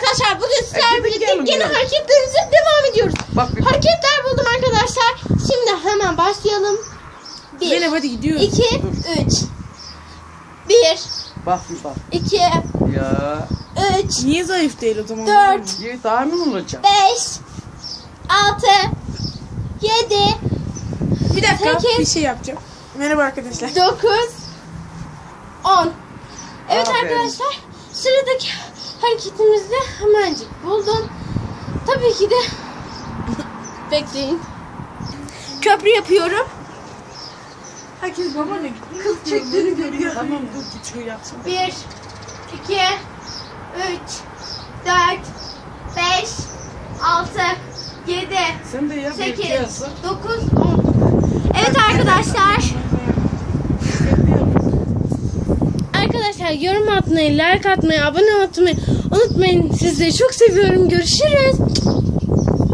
arkadaşlar bugün sizlerle birlikte gene ya. hareketlerimize devam ediyoruz. Bak bir Hareketler buldum arkadaşlar. Şimdi hemen başlayalım. 1, Zeynep hadi gidiyoruz. 2, 3, 1, bak bir bak. 2, Ya. 3, Niye zayıf değil o zaman? Dört. Bir tahmin olacak. 5, 6, 7, Bir dakika Sekiz. bir şey yapacağım. Merhaba arkadaşlar. 9, 10. Evet Aferin. arkadaşlar sıradaki hareketimizi hemencik buldum. Tabii ki de bekleyin. Köprü yapıyorum. Herkes baba ne? Kız çektiğini görüyor. Tamam dur git şunu yapsın. 1, 2, 3, 4, 5, 6, 7, Sen de yap. 8, bir yazsın. 9, 10. Evet arkadaşlar. Arkadaşlar yorum atmayı, like atmayı, abone olmayı unutmayın. Sizleri çok seviyorum. Görüşürüz.